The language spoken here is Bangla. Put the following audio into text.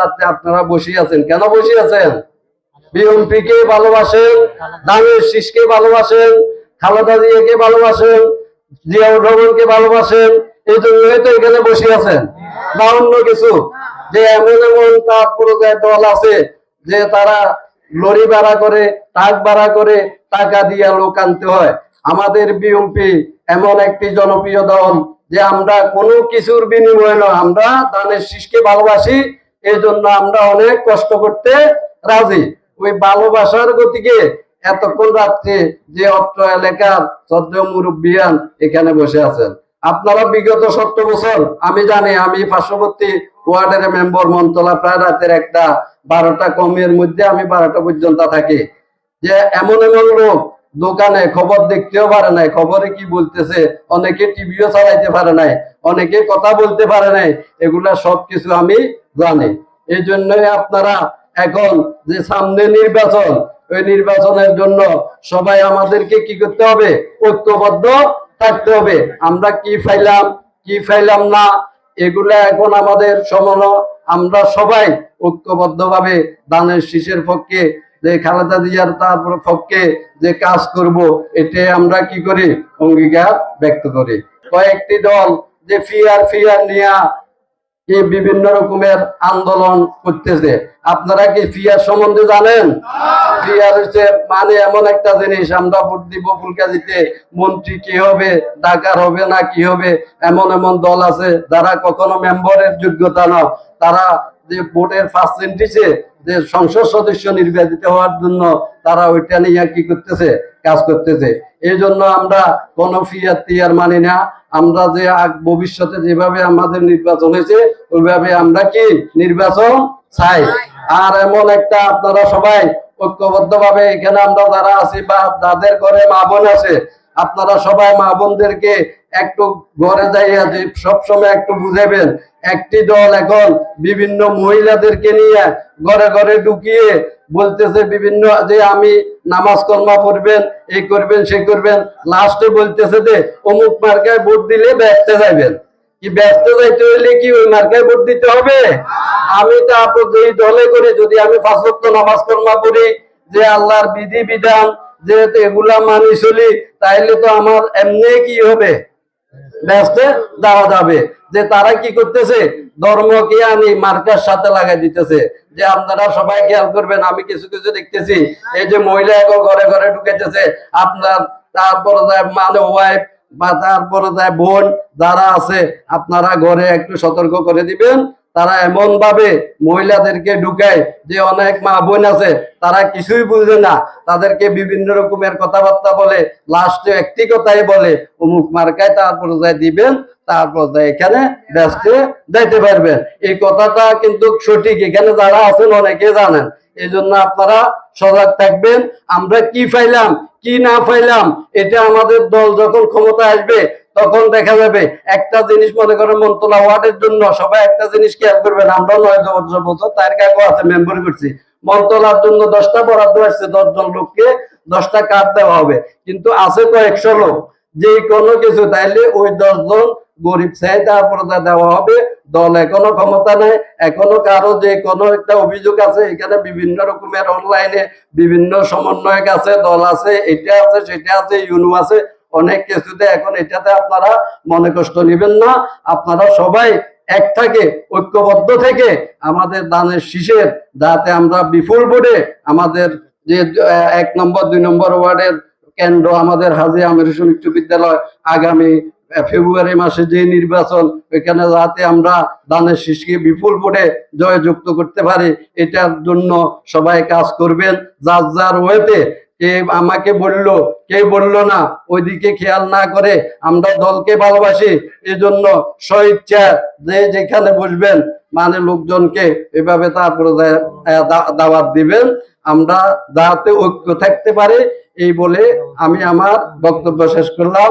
রাত্রে আপনারা বসে আছেন। কেন বসে আছেন? ভালোবাসেন, দামের ভালোবাসেন, খালেদা জিয়াকে ভালোবাসেন, জিয়াউর রহমানকে ভালোবাসেন, এই এখানে বসে আছেন। না অন্য কিছু। যে এমন এমন দল আছে, যে তারা লরি ভাড়া করে, ট্রাক ভাড়া করে টাকা দিয়ে লোক আনতে হয়। আমাদের বিএনপি এমন একটি জনপ্রিয় দল, যে আমরা কোনো কিছুর বিনিময়ে নয়, আমরা দানের ভালোবাসি এই জন্য আমরা অনেক কষ্ট করতে রাজি। ওই ভালোবাসার গতিকে এতক্ষণ রাত্রে যে অত্র এলাকার চোদ্দ মুরব্বিয়ান এখানে বসে আছেন। আপনারা বিগত সত্তর বছর, আমি জানি, আমি পার্শ্ববর্তী ওয়ার্ডের মেম্বার মন্তলা প্রায় রাতের একটা বারোটা কমের মধ্যে আমি বারোটা পর্যন্ত থাকি। যে এমন এমন লোক দোকানে খবর দেখতেও পারে নাই, খবরে কি বলতেছে, অনেকে টিভিও চালাইতে পারে নাই, অনেকে কথা বলতে পারে নাই, এগুলা সবকিছু আমি জানি। এই জন্যই আপনারা এখন যে সামনে নির্বাচন, ওই নির্বাচনের জন্য সবাই আমাদেরকে কি করতে হবে? ঐক্যবদ্ধ থাকতে হবে। আমরা কি ফাইলাম কি ফাইলাম না, এগুলা এখন আমাদের সমান। আমরা সবাই ঐক্যবদ্ধভাবে দানের শীষের পক্ষে, যে খালেদা জিয়ার তারপর পক্ষে যে কাজ করব এতে আমরা কি করি? অঙ্গীকার ব্যক্ত করি। কয়েকটি দল যে ফিয়ার ফিয়ার নিয়া কি বিভিন্ন রকমের আন্দোলন করতেছে। আপনারা কি ফিয়ার সম্বন্ধে জানেন? ফিয়ার হচ্ছে মানে এমন একটা জিনিস আমরা ভোট দিব ফুলকাজিতে। মন্ত্রী কি হবে ডাকার হবে না কি হবে এমন এমন দল আছে যারা কখনো মেম্বারের যোগ্যতা না তারা যে ভোটের পার্সেন্টেজে যে সংসদ সদস্য নির্বাচিত হওয়ার জন্য তারা ওইটা নিয়ে কি করতেছে, কাজ করতেছে। এই জন্য আমরা কোনো ফিয়ার টিয়ার মানি না। আমরা যে ভবিষ্যতে যেভাবে আমাদের নির্বাচন হয়েছে, ওইভাবে আমরা কি নির্বাচন চাই। আর এমন একটা আপনারা সবাই ঐক্যবদ্ধ ভাবে এখানে আমরা যারা আছি বা যাদের ঘরে মা বোন আছে, আপনারা সবাই মা বোনদেরকে একটু ঘরে যাইয়া সবসময় একটু বুঝাবেন একটি দল এখন বিভিন্ন মহিলাদেরকে নিয়ে ঘরে ঘরে ঢুকিয়ে বলতেছে বিভিন্ন যে আমি নামাজ কর্মা পড়বেন এই করবেন, সে করবেন। লাস্টে বলতেছে যে, অমুক মার্কায় ভোট দিলে ব্যস্তে যাবেন কি ব্যস্ত যাইতে হইলে কি ওই মার্কায় ভোট দিতে হবে? আমি তো আপন এই দলে করে যদি আমি পাঁচ নামাজ কর্মা পড়ি, যে আল্লাহর বিধি বিধান যে এগুলা মানি চলি, তাইলে তো আমার এমনি কি হবে? ব্যস্ত দেওয়া যাবে। যে তারা কি করতেছে? ধর্মকে আমি মার্কার সাথে লাগাই দিতেছে? যে আপনারা সবাই খেয়াল করবেন, আমি কিছু কিছু দেখতেছি। এই যে মহিলা এখন ঘরে ঘরে ঢুকেছে আপনার তারপরে মানে ওয়াইফ বা তারপরে বোন, যারা আছে, আপনারা ঘরে একটু সতর্ক করে দিবেন। তারা এমন ভাবে মহিলাদেরকে ঢুকায় যে অনেক মা বোন আছে, তারা কিছুই বুঝে না। তাদেরকে বিভিন্ন রকমের কথাবার্তা বলে লাস্টে একটি কথাই বলে, অমুক মার্কায় তারপর যাই দিবেন তারপর যাই এখানে ব্যস্ত যাইতে পারবেন। এই কথাটা কিন্তু সঠিক। এখানে যারা আছেন, অনেকে জানেন। এই জন্য আপনারা সজাগ থাকবেন। আমরা কি পাইলাম, কি না পাইলাম, এটা আমাদের দল যখন ক্ষমতা আসবে তখন দেখা যাবে? একটা জিনিস মনে করেন, মন্তলা ওয়ার্ডের জন্য সবাই একটা জিনিস খেয়াল করবেন আমরা নয় দশ বছর তার কাকু আছে, মেম্বার করছি। মন্তলার জন্য দশটা বরাদ্দ আসছে, দশজন লোককে দশটা কার্ড দেওয়া হবে। কিন্তু আছে তো একশো লোক। যে কোনো কিছু, তাইলে ওই দশজন গরিব চাই, তারপরে দেওয়া হবে। দল এখনও ক্ষমতা নেই, এখনও কারও যে কোনো একটা অভিযোগ আছে, এখানে বিভিন্ন রকমের অনলাইনে বিভিন্ন সমন্বয়ক আছে, দল আছে, এটা আছে, সেটা আছে, ইউনো আছে অনেক কিছুতে এখন এটাতে আপনারা মনে কষ্ট নেবেন না, আপনারা সবাই এক থাকে, ঐক্যবদ্ধ থেকে আমাদের দানের শীষের যাতে আমরা বিপুল বোর্ডে আমাদের যে এক নম্বর, দুই নম্বর ওয়ার্ডের কেন্দ্র আমাদের হাজি আমির হোসেন উচ্চ বিদ্যালয় আগামী ফেব্রুয়ারি মাসে যে নির্বাচন, ওইখানে যাতে আমরা দানের শীষকে বিপুল বোর্ডে জয়যুক্ত করতে পারি, এটার জন্য সবাই কাজ করবেন। যার যার ওয়েতে কে আমাকে বলল, কে বলল না? ওইদিকে খেয়াল না করে আমরা দলকে ভালোবাসি। এজন্য স্বইচ্ছা যে যেখানে বসবেন মানে লোকজনকে এভাবে তারপরে দাওয়াত দিবেন। আমরা যাতে ঐক্য থাকতে পারে, এই বলে আমি আমার বক্তব্য শেষ করলাম।